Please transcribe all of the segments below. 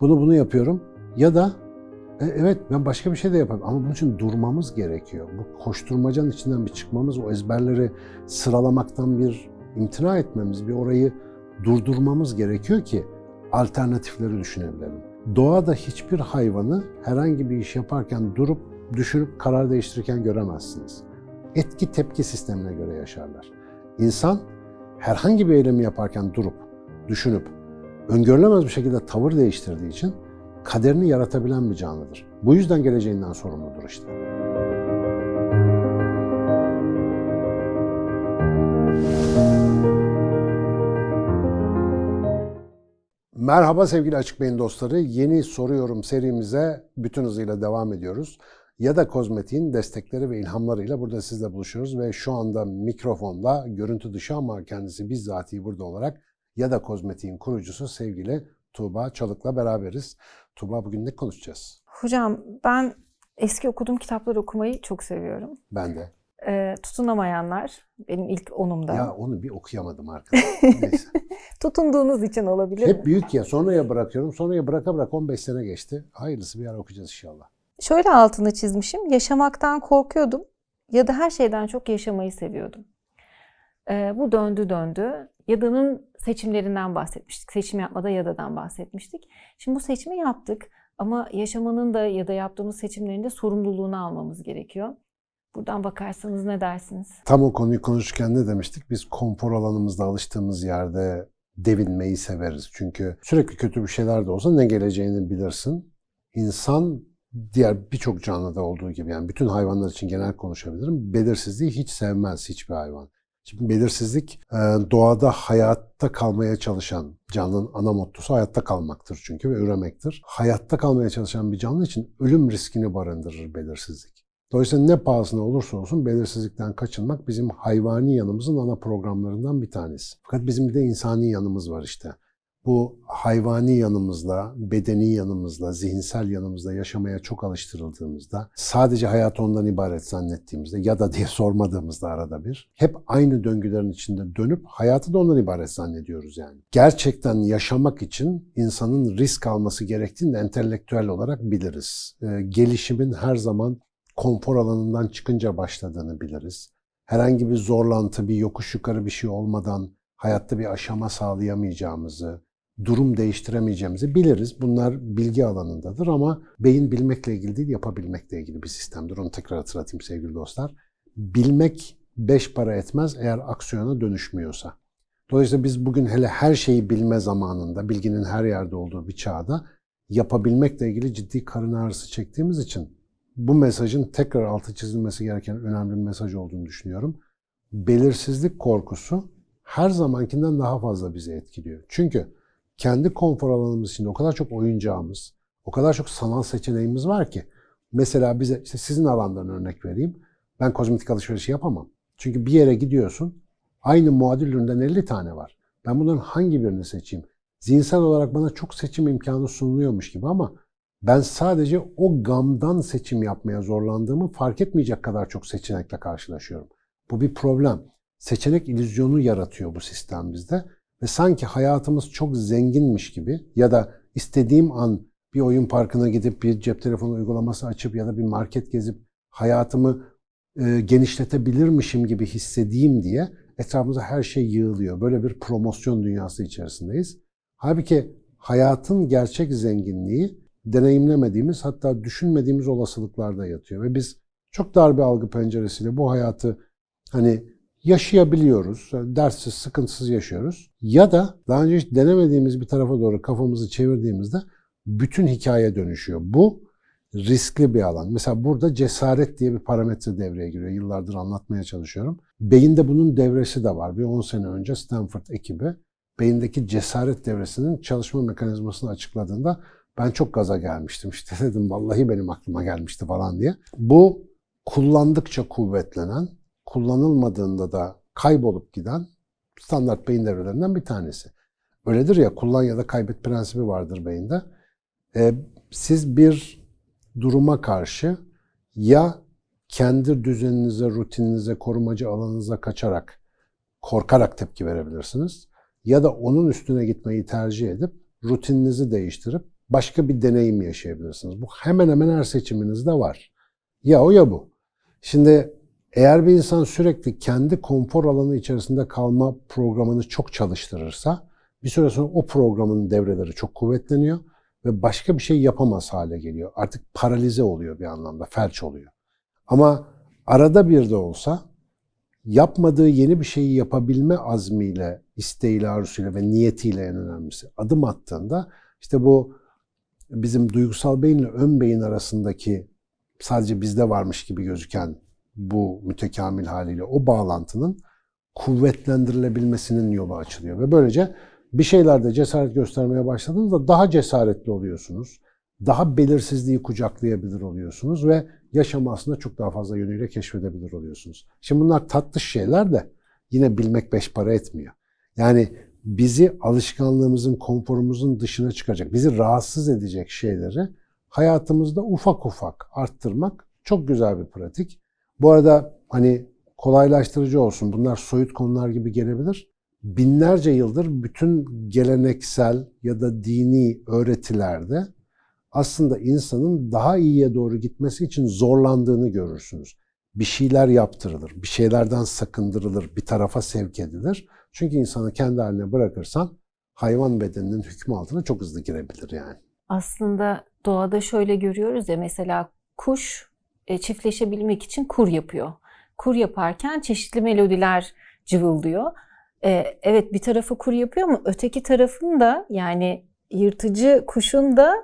Bunu bunu yapıyorum ya da e, evet ben başka bir şey de yaparım ama bunun için durmamız gerekiyor. Bu koşturmacanın içinden bir çıkmamız, o ezberleri sıralamaktan bir imtina etmemiz, bir orayı durdurmamız gerekiyor ki alternatifleri düşünebilelim. Doğada hiçbir hayvanı herhangi bir iş yaparken durup düşünüp karar değiştirirken göremezsiniz. Etki tepki sistemine göre yaşarlar. İnsan herhangi bir eylemi yaparken durup, düşünüp, öngörülemez bir şekilde tavır değiştirdiği için kaderini yaratabilen bir canlıdır. Bu yüzden geleceğinden sorumludur işte. Merhaba sevgili Açık Beyin dostları. Yeni soruyorum serimize bütün hızıyla devam ediyoruz. Ya da kozmetiğin destekleri ve ilhamlarıyla burada sizle buluşuyoruz ve şu anda mikrofonda görüntü dışı ama kendisi bizzatihi burada olarak ya da kozmetiğin kurucusu sevgili Tuğba Çalık'la beraberiz. Tuğba bugün ne konuşacağız? Hocam ben eski okuduğum kitapları okumayı çok seviyorum. Ben de. Ee, tutunamayanlar benim ilk onumda. Ya onu bir okuyamadım arkadaşlar. Neyse. Tutunduğunuz için olabilir Hep mi? büyük ya. Sonraya bırakıyorum. Sonraya bıraka bırak 15 sene geçti. Hayırlısı bir ara okuyacağız inşallah. Şöyle altını çizmişim. Yaşamaktan korkuyordum ya da her şeyden çok yaşamayı seviyordum. Ee, bu döndü döndü. Yada'nın seçimlerinden bahsetmiştik. Seçim yapmada Yada'dan bahsetmiştik. Şimdi bu seçimi yaptık ama yaşamanın da ya da yaptığımız seçimlerin de sorumluluğunu almamız gerekiyor. Buradan bakarsanız ne dersiniz? Tam o konuyu konuşurken ne demiştik? Biz konfor alanımızda alıştığımız yerde devinmeyi severiz. Çünkü sürekli kötü bir şeyler de olsa ne geleceğini bilirsin. İnsan diğer birçok canlıda olduğu gibi yani bütün hayvanlar için genel konuşabilirim. Belirsizliği hiç sevmez hiçbir hayvan. Şimdi belirsizlik e, doğada hayatta kalmaya çalışan canlının ana mottosu hayatta kalmaktır çünkü ve üremektir. Hayatta kalmaya çalışan bir canlı için ölüm riskini barındırır belirsizlik. Dolayısıyla ne pahasına olursa olsun belirsizlikten kaçınmak bizim hayvani yanımızın ana programlarından bir tanesi. Fakat bizim bir de insani yanımız var işte. Bu hayvani yanımızla, bedeni yanımızla, zihinsel yanımızla yaşamaya çok alıştırıldığımızda, sadece hayat ondan ibaret zannettiğimizde ya da diye sormadığımızda arada bir, hep aynı döngülerin içinde dönüp hayatı da ondan ibaret zannediyoruz yani. Gerçekten yaşamak için insanın risk alması gerektiğini de entelektüel olarak biliriz. Ee, gelişimin her zaman konfor alanından çıkınca başladığını biliriz. Herhangi bir zorlantı, bir yokuş yukarı bir şey olmadan hayatta bir aşama sağlayamayacağımızı, durum değiştiremeyeceğimizi biliriz. Bunlar bilgi alanındadır ama beyin bilmekle ilgili değil, yapabilmekle ilgili bir sistemdir. Onu tekrar hatırlatayım sevgili dostlar. Bilmek beş para etmez eğer aksiyona dönüşmüyorsa. Dolayısıyla biz bugün hele her şeyi bilme zamanında, bilginin her yerde olduğu bir çağda yapabilmekle ilgili ciddi karın ağrısı çektiğimiz için bu mesajın tekrar altı çizilmesi gereken önemli bir mesaj olduğunu düşünüyorum. Belirsizlik korkusu her zamankinden daha fazla bizi etkiliyor. Çünkü kendi konfor alanımız içinde o kadar çok oyuncağımız, o kadar çok sanal seçeneğimiz var ki mesela bize işte sizin alandan örnek vereyim. Ben kozmetik alışverişi yapamam. Çünkü bir yere gidiyorsun, aynı muadil üründen 50 tane var. Ben bunların hangi birini seçeyim? Zihinsel olarak bana çok seçim imkanı sunuluyormuş gibi ama ben sadece o gamdan seçim yapmaya zorlandığımı fark etmeyecek kadar çok seçenekle karşılaşıyorum. Bu bir problem. Seçenek illüzyonu yaratıyor bu sistem bizde ve sanki hayatımız çok zenginmiş gibi ya da istediğim an bir oyun parkına gidip bir cep telefonu uygulaması açıp ya da bir market gezip hayatımı e, genişletebilirmişim gibi hissedeyim diye etrafımıza her şey yığılıyor. Böyle bir promosyon dünyası içerisindeyiz. Halbuki hayatın gerçek zenginliği deneyimlemediğimiz hatta düşünmediğimiz olasılıklarda yatıyor. Ve biz çok dar bir algı penceresiyle bu hayatı hani yaşayabiliyoruz. Derssiz, sıkıntısız yaşıyoruz. Ya da daha önce hiç denemediğimiz bir tarafa doğru kafamızı çevirdiğimizde bütün hikaye dönüşüyor. Bu riskli bir alan. Mesela burada cesaret diye bir parametre devreye giriyor. Yıllardır anlatmaya çalışıyorum. Beyinde bunun devresi de var. Bir 10 sene önce Stanford ekibi beyindeki cesaret devresinin çalışma mekanizmasını açıkladığında ben çok gaza gelmiştim. İşte dedim vallahi benim aklıma gelmişti falan diye. Bu kullandıkça kuvvetlenen, kullanılmadığında da kaybolup giden standart beyin devrelerinden bir tanesi. Öyledir ya kullan ya da kaybet prensibi vardır beyinde. Ee, siz bir duruma karşı ya kendi düzeninize, rutininize, korumacı alanınıza kaçarak, korkarak tepki verebilirsiniz. Ya da onun üstüne gitmeyi tercih edip rutininizi değiştirip başka bir deneyim yaşayabilirsiniz. Bu hemen hemen her seçiminizde var. Ya o ya bu. Şimdi eğer bir insan sürekli kendi konfor alanı içerisinde kalma programını çok çalıştırırsa bir süre sonra o programın devreleri çok kuvvetleniyor ve başka bir şey yapamaz hale geliyor. Artık paralize oluyor bir anlamda, felç oluyor. Ama arada bir de olsa yapmadığı yeni bir şeyi yapabilme azmiyle, isteğiyle, arzusuyla ve niyetiyle en önemlisi adım attığında işte bu bizim duygusal beyinle ön beyin arasındaki sadece bizde varmış gibi gözüken bu mütekamil haliyle o bağlantının kuvvetlendirilebilmesinin yolu açılıyor. Ve böylece bir şeylerde cesaret göstermeye başladığınızda daha cesaretli oluyorsunuz. Daha belirsizliği kucaklayabilir oluyorsunuz ve yaşamı aslında çok daha fazla yönüyle keşfedebilir oluyorsunuz. Şimdi bunlar tatlış şeyler de yine bilmek beş para etmiyor. Yani bizi alışkanlığımızın, konforumuzun dışına çıkacak, bizi rahatsız edecek şeyleri hayatımızda ufak ufak arttırmak çok güzel bir pratik. Bu arada hani kolaylaştırıcı olsun, bunlar soyut konular gibi gelebilir. Binlerce yıldır bütün geleneksel ya da dini öğretilerde aslında insanın daha iyiye doğru gitmesi için zorlandığını görürsünüz. Bir şeyler yaptırılır, bir şeylerden sakındırılır, bir tarafa sevk edilir. Çünkü insanı kendi haline bırakırsan hayvan bedeninin hükmü altına çok hızlı girebilir yani. Aslında doğada şöyle görüyoruz ya mesela kuş çiftleşebilmek için kur yapıyor. Kur yaparken çeşitli melodiler cıvıldıyor. E, evet bir tarafı kur yapıyor ama öteki tarafın da yani yırtıcı kuşun da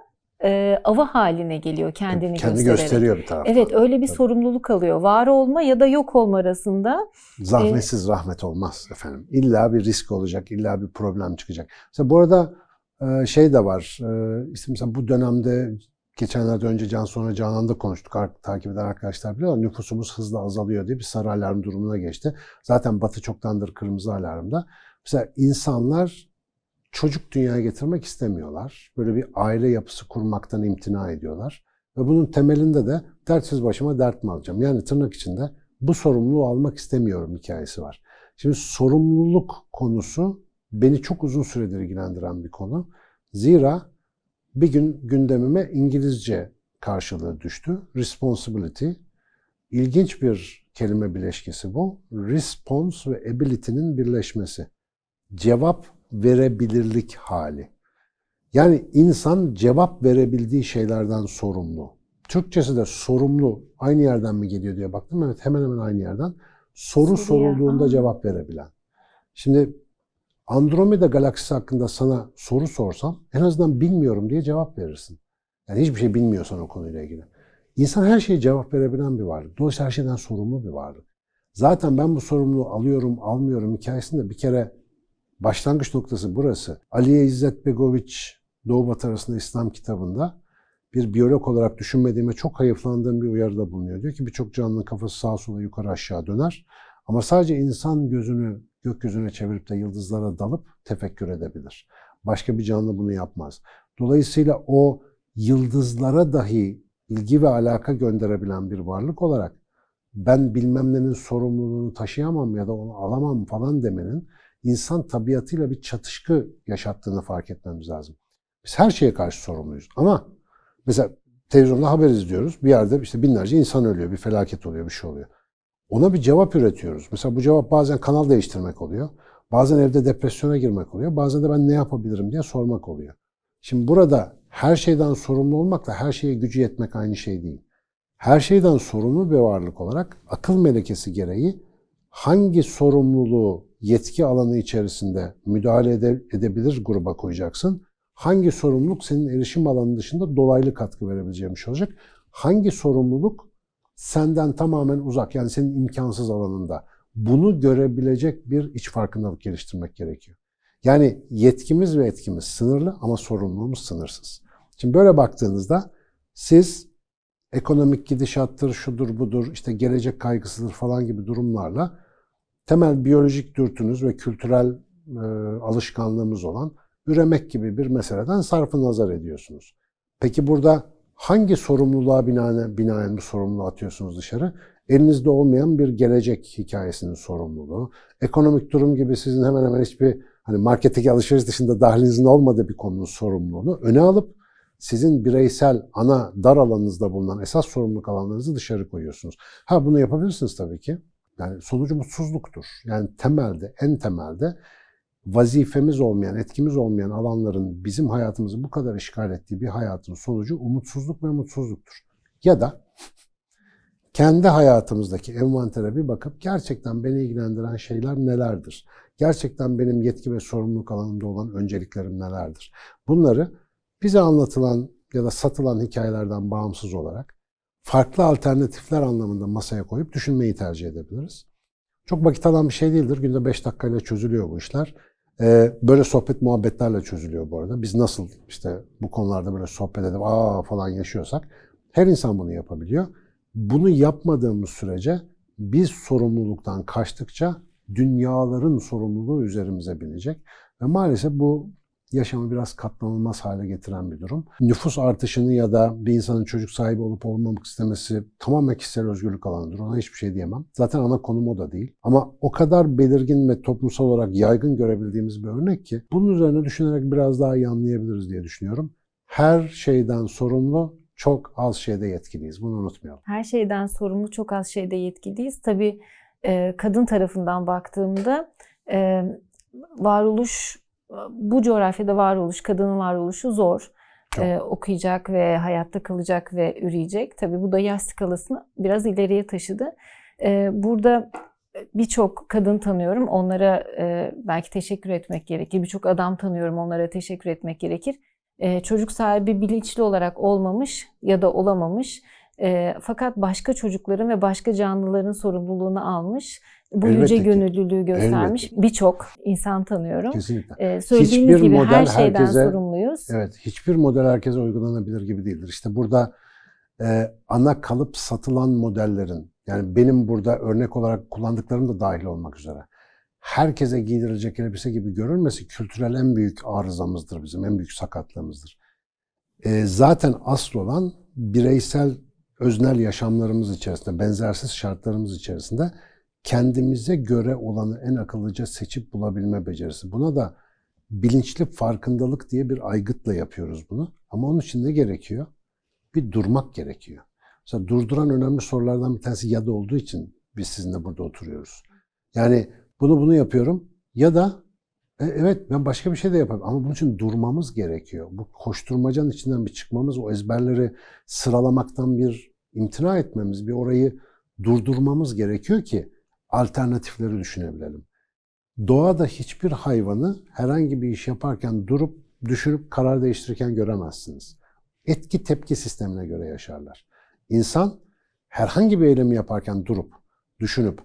e, ava haline geliyor kendini Kendi göstererek. gösteriyor bir taraftan. Evet öyle bir Tabii. sorumluluk alıyor. Var olma ya da yok olma arasında. Zahmetsiz rahmet olmaz efendim. İlla bir risk olacak, illa bir problem çıkacak. Mesela bu arada e, şey de var. e, İşte mesela bu dönemde geçenlerde önce Can sonra Canan'da konuştuk. Ar- Takip eden arkadaşlar biliyorlar. Nüfusumuz hızla azalıyor diye bir sarı alarm durumuna geçti. Zaten Batı çoktandır kırmızı alarmda. Mesela insanlar çocuk dünyaya getirmek istemiyorlar. Böyle bir aile yapısı kurmaktan imtina ediyorlar. Ve bunun temelinde de dertsiz başıma dert mi alacağım? Yani tırnak içinde bu sorumluluğu almak istemiyorum hikayesi var. Şimdi sorumluluk konusu beni çok uzun süredir ilgilendiren bir konu. Zira bir gün gündemime İngilizce karşılığı düştü. Responsibility. İlginç bir kelime bileşkesi bu. Response ve ability'nin birleşmesi. Cevap verebilirlik hali. Yani insan cevap verebildiği şeylerden sorumlu. Türkçesi de sorumlu aynı yerden mi geliyor diye baktım. Evet hemen hemen aynı yerden. Soru Soruya, sorulduğunda cevap verebilen. Şimdi Andromeda galaksisi hakkında sana soru sorsam en azından bilmiyorum diye cevap verirsin. Yani hiçbir şey bilmiyorsan o konuyla ilgili. İnsan her şeye cevap verebilen bir varlık. Dolayısıyla her şeyden sorumlu bir varlık. Zaten ben bu sorumluluğu alıyorum, almıyorum hikayesinde bir kere başlangıç noktası burası. Aliye İzzet Begoviç Doğu Batı arasında İslam kitabında bir biyolog olarak düşünmediğime çok hayıflandığım bir uyarıda bulunuyor. Diyor ki birçok canlının kafası sağa sola yukarı aşağı döner. Ama sadece insan gözünü gökyüzüne çevirip de yıldızlara dalıp tefekkür edebilir. Başka bir canlı bunu yapmaz. Dolayısıyla o yıldızlara dahi ilgi ve alaka gönderebilen bir varlık olarak ben bilmem nenin sorumluluğunu taşıyamam ya da onu alamam falan demenin insan tabiatıyla bir çatışkı yaşattığını fark etmemiz lazım. Biz her şeye karşı sorumluyuz ama mesela televizyonda haber izliyoruz. Bir yerde işte binlerce insan ölüyor, bir felaket oluyor, bir şey oluyor. Ona bir cevap üretiyoruz. Mesela bu cevap bazen kanal değiştirmek oluyor. Bazen evde depresyona girmek oluyor. Bazen de ben ne yapabilirim diye sormak oluyor. Şimdi burada her şeyden sorumlu olmakla her şeye gücü yetmek aynı şey değil. Her şeyden sorumlu bir varlık olarak akıl melekesi gereği hangi sorumluluğu yetki alanı içerisinde müdahale ede- edebilir gruba koyacaksın? Hangi sorumluluk senin erişim alanı dışında dolaylı katkı verebileceğin bir şey olacak? Hangi sorumluluk senden tamamen uzak yani senin imkansız alanında? Bunu görebilecek bir iç farkındalık geliştirmek gerekiyor. Yani yetkimiz ve etkimiz sınırlı ama sorumluluğumuz sınırsız. Şimdi böyle baktığınızda siz ekonomik gidişattır, şudur budur, işte gelecek kaygısıdır falan gibi durumlarla temel biyolojik dürtünüz ve kültürel e, alışkanlığımız olan üremek gibi bir meseleden sarfı nazar ediyorsunuz. Peki burada hangi sorumluluğa binaen, binaen bu sorumluluğu atıyorsunuz dışarı? Elinizde olmayan bir gelecek hikayesinin sorumluluğu. Ekonomik durum gibi sizin hemen hemen hiçbir hani marketteki alışveriş dışında dahlinizin olmadığı bir konunun sorumluluğunu öne alıp sizin bireysel ana dar alanınızda bulunan esas sorumluluk alanlarınızı dışarı koyuyorsunuz. Ha bunu yapabilirsiniz tabii ki. Yani sonucu mutsuzluktur. Yani temelde, en temelde vazifemiz olmayan, etkimiz olmayan alanların bizim hayatımızı bu kadar işgal ettiği bir hayatın sonucu umutsuzluk ve mutsuzluktur. Ya da kendi hayatımızdaki envantere bir bakıp gerçekten beni ilgilendiren şeyler nelerdir? Gerçekten benim yetki ve sorumluluk alanımda olan önceliklerim nelerdir? Bunları bize anlatılan ya da satılan hikayelerden bağımsız olarak farklı alternatifler anlamında masaya koyup düşünmeyi tercih edebiliriz. Çok vakit alan bir şey değildir. Günde 5 dakikayla çözülüyor bu işler. Ee, böyle sohbet muhabbetlerle çözülüyor bu arada. Biz nasıl işte bu konularda böyle sohbet edip aa falan yaşıyorsak her insan bunu yapabiliyor. Bunu yapmadığımız sürece biz sorumluluktan kaçtıkça dünyaların sorumluluğu üzerimize binecek. Ve maalesef bu yaşamı biraz katlanılmaz hale getiren bir durum. Nüfus artışını ya da bir insanın çocuk sahibi olup olmamak istemesi tamamen kişisel özgürlük alanıdır. Ona hiçbir şey diyemem. Zaten ana konum o da değil. Ama o kadar belirgin ve toplumsal olarak yaygın görebildiğimiz bir örnek ki bunun üzerine düşünerek biraz daha iyi anlayabiliriz diye düşünüyorum. Her şeyden sorumlu, çok az şeyde yetkiliyiz. Bunu unutmayalım. Her şeyden sorumlu, çok az şeyde yetkiliyiz. Tabii e, kadın tarafından baktığımda e, varoluş, bu coğrafyada varoluş, kadının varoluşu zor. Çok. E, okuyacak ve hayatta kalacak ve üreyecek. Tabii bu da yaş skalasını biraz ileriye taşıdı. E, burada birçok kadın tanıyorum. Onlara e, belki teşekkür etmek gerekir. Birçok adam tanıyorum. Onlara teşekkür etmek gerekir. E, çocuk sahibi bilinçli olarak olmamış ya da olamamış. E, fakat başka çocukların ve başka canlıların sorumluluğunu almış. Bu Elbette yüce ki. gönüllülüğü göstermiş birçok insan tanıyorum. Kesinlikle. E, söylediğiniz Hiçbir gibi model her şeyden herkese- sorumluyuz. Evet, hiçbir model herkese uygulanabilir gibi değildir. İşte burada e, ana kalıp satılan modellerin, yani benim burada örnek olarak kullandıklarım da dahil olmak üzere, herkese giydirilecek elbise gibi görülmesi kültürel en büyük arızamızdır bizim, en büyük sakatlığımızdır. E, zaten asıl olan bireysel, öznel yaşamlarımız içerisinde, benzersiz şartlarımız içerisinde kendimize göre olanı en akıllıca seçip bulabilme becerisi. Buna da bilinçli farkındalık diye bir aygıtla yapıyoruz bunu. Ama onun için ne gerekiyor? Bir durmak gerekiyor. Mesela durduran önemli sorulardan bir tanesi ya da olduğu için biz sizinle burada oturuyoruz. Yani bunu bunu yapıyorum ya da e, evet ben başka bir şey de yaparım ama bunun için durmamız gerekiyor. Bu koşturmacanın içinden bir çıkmamız, o ezberleri sıralamaktan bir imtina etmemiz, bir orayı durdurmamız gerekiyor ki alternatifleri düşünebilelim. Doğada hiçbir hayvanı herhangi bir iş yaparken durup düşünüp karar değiştirirken göremezsiniz. Etki tepki sistemine göre yaşarlar. İnsan herhangi bir eylemi yaparken durup, düşünüp,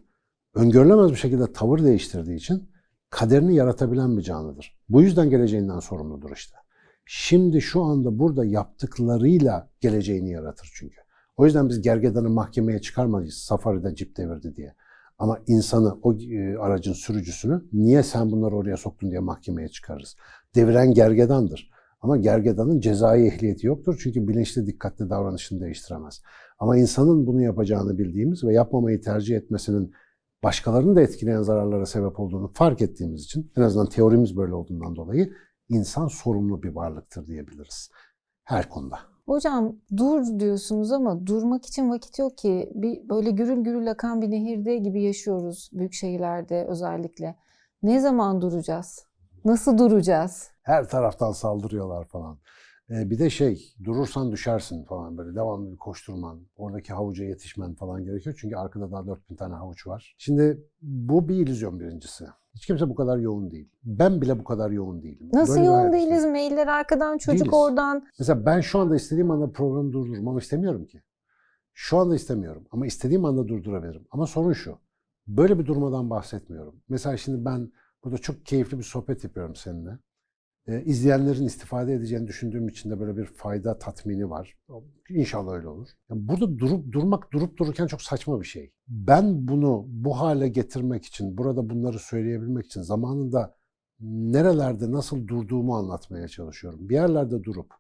öngörülemez bir şekilde tavır değiştirdiği için kaderini yaratabilen bir canlıdır. Bu yüzden geleceğinden sorumludur işte. Şimdi şu anda burada yaptıklarıyla geleceğini yaratır çünkü. O yüzden biz gergedanı mahkemeye çıkarmayız safaride cip devirdi diye. Ama insanı, o e, aracın sürücüsünü niye sen bunları oraya soktun diye mahkemeye çıkarırız. Deviren gergedandır. Ama gergedanın cezai ehliyeti yoktur çünkü bilinçli dikkatli davranışını değiştiremez. Ama insanın bunu yapacağını bildiğimiz ve yapmamayı tercih etmesinin başkalarını da etkileyen zararlara sebep olduğunu fark ettiğimiz için en azından teorimiz böyle olduğundan dolayı insan sorumlu bir varlıktır diyebiliriz. Her konuda. Hocam dur diyorsunuz ama durmak için vakit yok ki. Bir böyle gürül gürül akan bir nehirde gibi yaşıyoruz büyük şehirlerde özellikle. Ne zaman duracağız? Nasıl duracağız? Her taraftan saldırıyorlar falan. Ee, bir de şey, durursan düşersin falan böyle devamlı bir koşturman, oradaki havuca yetişmen falan gerekiyor. Çünkü arkada daha 4000 tane havuç var. Şimdi bu bir illüzyon birincisi. Hiç kimse bu kadar yoğun değil. Ben bile bu kadar yoğun değilim. Nasıl Böyle yoğun değiliz? istiyorum. Mailler arkadan, çocuk Değiliz. oradan. Mesela ben şu anda istediğim anda programı durdururum ama istemiyorum ki. Şu anda istemiyorum ama istediğim anda durdurabilirim. Ama sorun şu. Böyle bir durmadan bahsetmiyorum. Mesela şimdi ben burada çok keyifli bir sohbet yapıyorum seninle. Ee, izleyenlerin istifade edeceğini düşündüğüm için de böyle bir fayda tatmini var. İnşallah öyle olur. Yani burada durup durmak durup dururken çok saçma bir şey. Ben bunu bu hale getirmek için, burada bunları söyleyebilmek için zamanında nerelerde nasıl durduğumu anlatmaya çalışıyorum. Bir yerlerde durup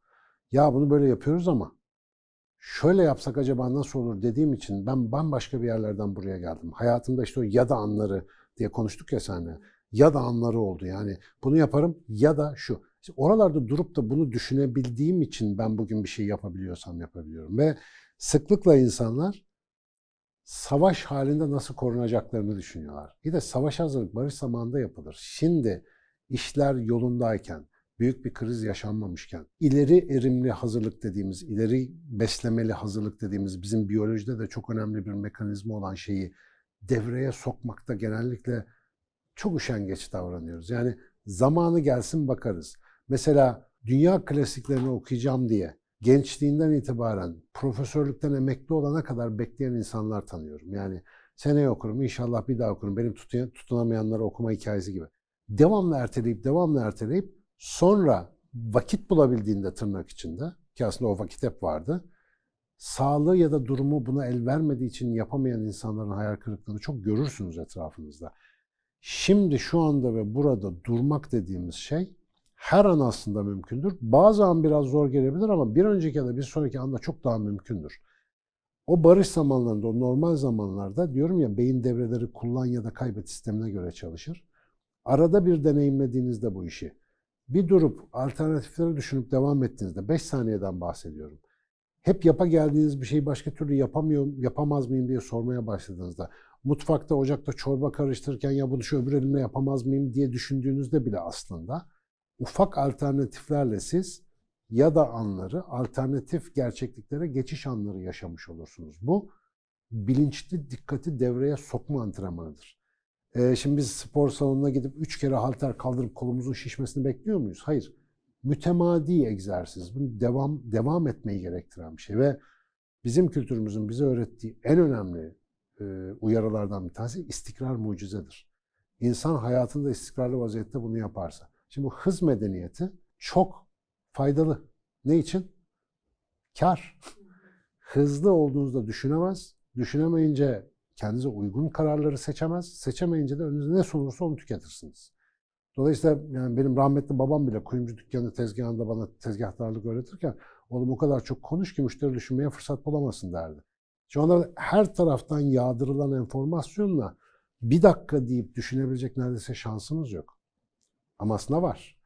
ya bunu böyle yapıyoruz ama şöyle yapsak acaba nasıl olur dediğim için ben bambaşka bir yerlerden buraya geldim. Hayatımda işte o ya da anları diye konuştuk ya seninle. Ya da anları oldu yani bunu yaparım ya da şu. İşte oralarda durup da bunu düşünebildiğim için ben bugün bir şey yapabiliyorsam yapabiliyorum. Ve sıklıkla insanlar savaş halinde nasıl korunacaklarını düşünüyorlar. Bir de savaş hazırlık barış zamanında yapılır. Şimdi işler yolundayken, büyük bir kriz yaşanmamışken, ileri erimli hazırlık dediğimiz, ileri beslemeli hazırlık dediğimiz bizim biyolojide de çok önemli bir mekanizma olan şeyi devreye sokmakta genellikle çok üşengeç davranıyoruz. Yani zamanı gelsin bakarız. Mesela dünya klasiklerini okuyacağım diye gençliğinden itibaren profesörlükten emekli olana kadar bekleyen insanlar tanıyorum. Yani seneye okurum, inşallah bir daha okurum. Benim tutunamayanları okuma hikayesi gibi. Devamlı erteleyip, devamlı erteleyip sonra vakit bulabildiğinde tırnak içinde ki aslında o vakit hep vardı. Sağlığı ya da durumu buna el vermediği için yapamayan insanların hayal kırıklığını çok görürsünüz etrafınızda. Şimdi şu anda ve burada durmak dediğimiz şey her an aslında mümkündür. Bazı an biraz zor gelebilir ama bir önceki ya da bir sonraki anda çok daha mümkündür. O barış zamanlarında, o normal zamanlarda diyorum ya beyin devreleri kullan ya da kaybet sistemine göre çalışır. Arada bir deneyimlediğinizde bu işi, bir durup alternatifleri düşünüp devam ettiğinizde 5 saniyeden bahsediyorum. Hep yapa geldiğiniz bir şeyi başka türlü yapamıyor, yapamaz mıyım diye sormaya başladığınızda, mutfakta, ocakta çorba karıştırırken ya bunu şu öbür elimle yapamaz mıyım diye düşündüğünüzde bile aslında ufak alternatiflerle siz ya da anları, alternatif gerçekliklere geçiş anları yaşamış olursunuz. Bu bilinçli dikkati devreye sokma antrenmanıdır. Ee, şimdi biz spor salonuna gidip üç kere halter kaldırıp kolumuzun şişmesini bekliyor muyuz? Hayır. Mütemadi egzersiz. Bu devam devam etmeyi gerektiren bir şey ve bizim kültürümüzün bize öğrettiği en önemli e, uyarılardan bir tanesi istikrar mucizedir. İnsan hayatında istikrarlı vaziyette bunu yaparsa. Şimdi bu hız medeniyeti çok faydalı. Ne için? Kar. Hızlı olduğunuzda düşünemez. Düşünemeyince kendinize uygun kararları seçemez. Seçemeyince de önünüze ne sunulursa onu tüketirsiniz. Dolayısıyla yani benim rahmetli babam bile kuyumcu dükkanı tezgahında bana tezgahtarlık öğretirken oğlum o kadar çok konuş ki müşteri düşünmeye fırsat bulamasın derdi. Şu anda her taraftan yağdırılan enformasyonla bir dakika deyip düşünebilecek neredeyse şansımız yok. Ama aslında var.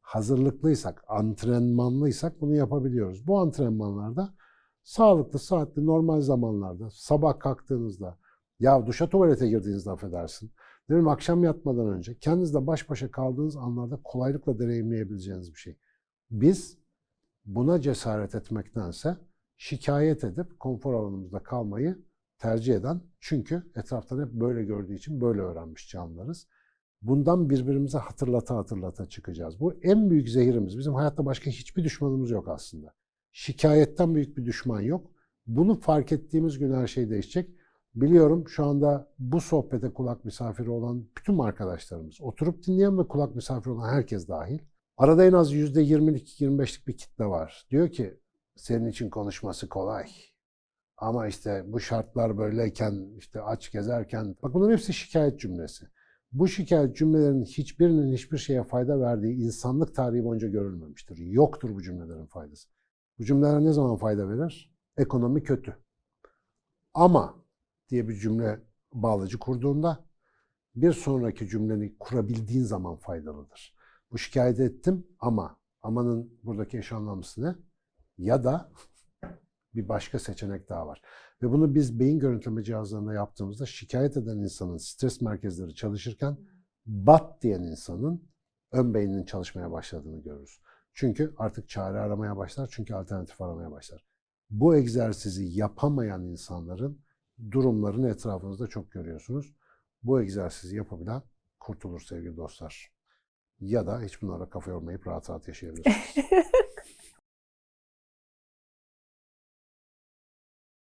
Hazırlıklıysak, antrenmanlıysak bunu yapabiliyoruz. Bu antrenmanlarda sağlıklı, saatli, normal zamanlarda, sabah kalktığınızda, ya duşa tuvalete girdiğinizde affedersin, mi? akşam yatmadan önce kendinizle baş başa kaldığınız anlarda kolaylıkla deneyimleyebileceğiniz bir şey. Biz buna cesaret etmektense şikayet edip konfor alanımızda kalmayı tercih eden çünkü etraftan hep böyle gördüğü için böyle öğrenmiş canlılarız. Bundan birbirimize hatırlata hatırlata çıkacağız. Bu en büyük zehirimiz. Bizim hayatta başka hiçbir düşmanımız yok aslında. Şikayetten büyük bir düşman yok. Bunu fark ettiğimiz gün her şey değişecek. Biliyorum şu anda bu sohbete kulak misafiri olan bütün arkadaşlarımız, oturup dinleyen ve kulak misafiri olan herkes dahil. Arada en az %20'lik, 25'lik bir kitle var. Diyor ki senin için konuşması kolay. Ama işte bu şartlar böyleyken, işte aç gezerken, bak bunların hepsi şikayet cümlesi. Bu şikayet cümlelerinin hiçbirinin hiçbir şeye fayda verdiği insanlık tarihi boyunca görülmemiştir. Yoktur bu cümlelerin faydası. Bu cümleler ne zaman fayda verir? Ekonomi kötü. Ama diye bir cümle bağlacı kurduğunda bir sonraki cümleni kurabildiğin zaman faydalıdır. Bu şikayet ettim ama amanın buradaki eş anlamlısı ne? Ya da bir başka seçenek daha var. Ve bunu biz beyin görüntüleme cihazlarında yaptığımızda şikayet eden insanın stres merkezleri çalışırken bat diyen insanın ön beyninin çalışmaya başladığını görürüz. Çünkü artık çare aramaya başlar, çünkü alternatif aramaya başlar. Bu egzersizi yapamayan insanların durumlarını etrafınızda çok görüyorsunuz. Bu egzersizi yapabilen kurtulur sevgili dostlar. Ya da hiç bunlara kafa yormayıp rahat rahat yaşayabilirsiniz.